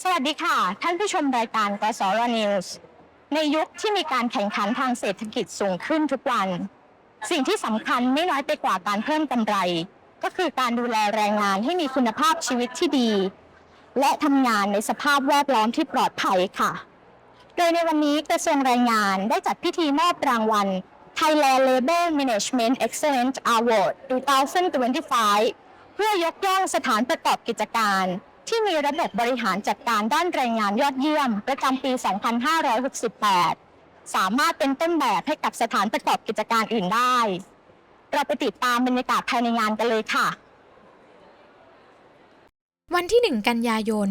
สวัสดีค่ะ ท่านผู้ชมรายการกสรนิวส์ในยุคที่มีการแข่งขันทางเศรษฐกิจสูงขึ้นทุกวัน สิ่งที่สำคัญไม่น้อยไปกว่าการเพิ่มกำไร ก็คือการดูแลแรงงานให้มีคุณภาพชีวิตที่ดี และทำงานในสภาพแวดล้อมที่ปลอดภัยค่ะ โดยในวันนี้กระทรวงแรงงานได้จัดพิธีมอบรางวัล Thailand Labor Management Excellence Award 2025 เพื่อยกย่องสถานประกอบกิจการ ที่มีระบบบริหารจัดการด้านแรงงานยอดเยี่ยม ประจำปี 2568 สามารถเป็นต้นแบบให้กับสถานประกอบกิจการอื่นได้ เราไปติดตามบรรยากาศภายในงานกันเลยค่ะ วันที่ 1 กันยายน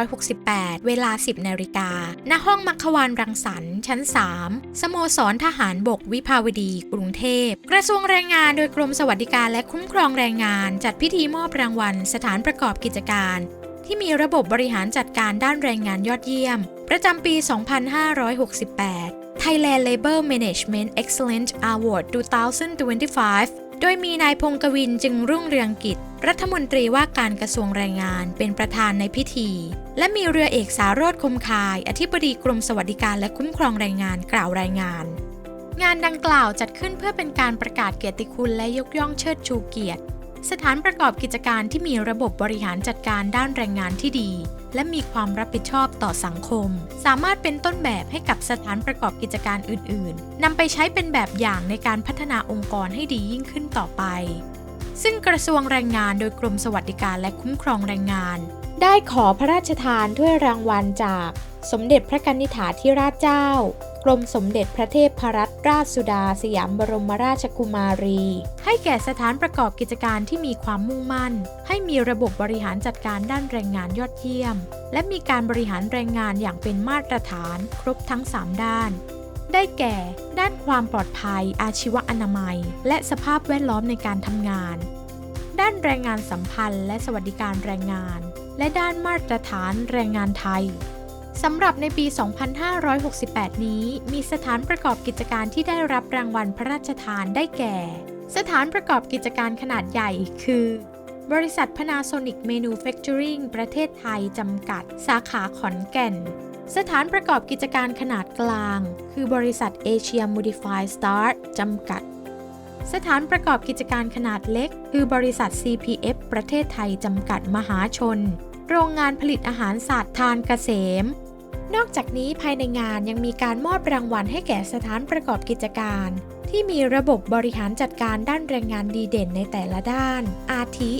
2568 เวลา 10 นาฬิกา ณ ห้องมัคควานรังสรรค์ชั้น 3 สโมสรทหารบกวิภาวดี กรุงเทพ กระทรวงแรงงานโดยกรมสวัสดิการและคุ้มครองแรงงาน จัดพิธีมอบรางวัล สถานประกอบกิจการ ที่มีระบบบริหารจัดการด้านแรงงานยอดเยี่ยม ประจำปี 2568 Thailand Labor Management Excellence Award 2025 โดยมีนายพงกวินจึงรุ่งเรืองกิจ รัฐมนตรีว่าการกระทรวงแรงงานเป็นประธานในพิธี และมีเรือเอกสารโรธคมคาย อธิบดีกรมสวัสดิการและคุ้มครองแรงงานกล่าวรายงาน งานดังกล่าวจัดขึ้นเพื่อเป็นการประกาศเกียรติคุณและยกย่องเชิดชูเกียรติ สถานประกอบกิจการที่มีระบบบริหารจัดการด้านแรงงานที่ดี และมีความรับผิดชอบต่อสังคม สามารถเป็นต้นแบบให้กับสถานประกอบกิจการอื่น ๆนำไปใช้เป็นแบบอย่างในการพัฒนาองค์กรให้ดียิ่งขึ้นต่อไป ซึ่งกระทรวงแรงงานโดยกรมสวัสดิการและคุ้มครองแรงงาน ได้ขอพระราชทานถ้วยรางวัลจาก สมเด็จพระกนิษฐาธิราชเจ้า กรมสมเด็จพระเทพรัตนราชสุดาสยามบรมราชกุมารี ให้แก่สถานประกอบกิจการที่มีความมุ่งมั่น ให้มีระบบบริหารจัดการด้านแรงงานยอดเยี่ยม และมีการบริหารแรงงานอย่างเป็นมาตรฐาน ครบทั้ง 3 ด้าน ได้แก่ ด้านความปลอดภัย อาชีวอนามัย และสภาพแวดล้อมในการทำงาน ด้านแรงงานสัมพันธ์ และสวัสดิการแรงงาน และด้านมาตรฐานแรงงานไทยสำหรับในปี 2568 นี้ มีสถานประกอบกิจการที่ได้รับรางวัลพระราชทานได้แก่ สถานประกอบกิจการขนาดใหญ่คือ บริษัท Panasonic Manufacturing ประเทศไทย จำกัด สาขาขอนแก่น สถานประกอบกิจการขนาดกลาง คือบริษัท Asia Modified Start จำกัด สถานประกอบกิจการขนาดเล็ก คือบริษัท CPF ประเทศไทยจำกัดมหาชน โรงงานผลิตอาหารสัตว์ทานเกษม นอกจากนี้ภายในงานยังมีการมอบรางวัลให้แก่สถานประกอบกิจการ ที่มีระบบบริหารจัดการด้านแรงงานดีเด่นในแต่ละด้าน อาทิ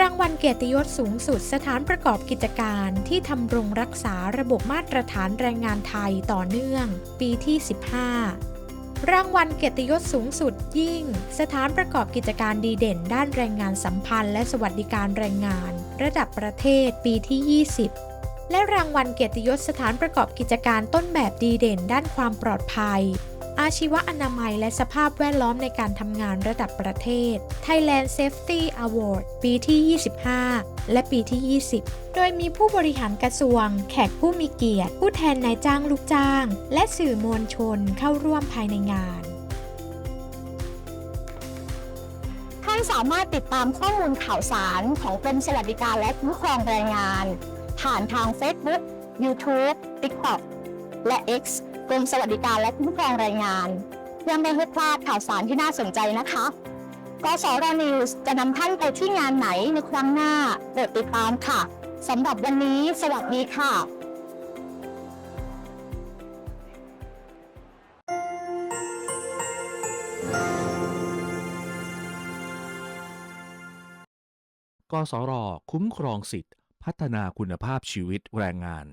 รางวัลเกียรติยศสูงสุดสถานประกอบกิจการที่ทำรงรักษาระบบมาตรฐานแรงงานไทยต่อเนื่อง ปีที่ 15 รางวัลเกียรติยศสูงสุดยิ่ง สถานประกอบกิจการดีเด่น ด้านแรงงานสัมพันธ์ และสวัสดิการแรงงาน ระดับประเทศปีที่ 20 และรางวัลเกียรติยศสถานประกอบกิจการต้นแบบดีเด่น ด้านความปลอดภัย อาชีวอนามัยและสภาพแวดล้อมในการทำงานระดับประเทศ Thailand Safety Award ปีที่ 25 และปีที่ 20 โดยมีผู้บริหารกระทรวง แขกผู้มีเกียรติ ผู้แทนนายจ้างลูกจ้าง และสื่อมวลชนเข้าร่วมภายในงานท่านสามารถติดตามข้อมูลข่าวสารของกรมสวัสดิการและคุ้มครองแรงงาน ผ่านทาง Facebook YouTube TikTok และ X ก รมสวัสดิการและคุ้มครองแรงงานยังไม่ให้พลาดข่าวสารที่น่าสนใจนะคะกสรนิวส์จะนำท่านไปที่งานไหนในครั้งหน้าโปรดติดตามค่ะสำหรับวันนี้ สวัสดีค่ะกสรคุ้มครองสิทธิพัฒนาคุณภาพชีวิตแรงงาน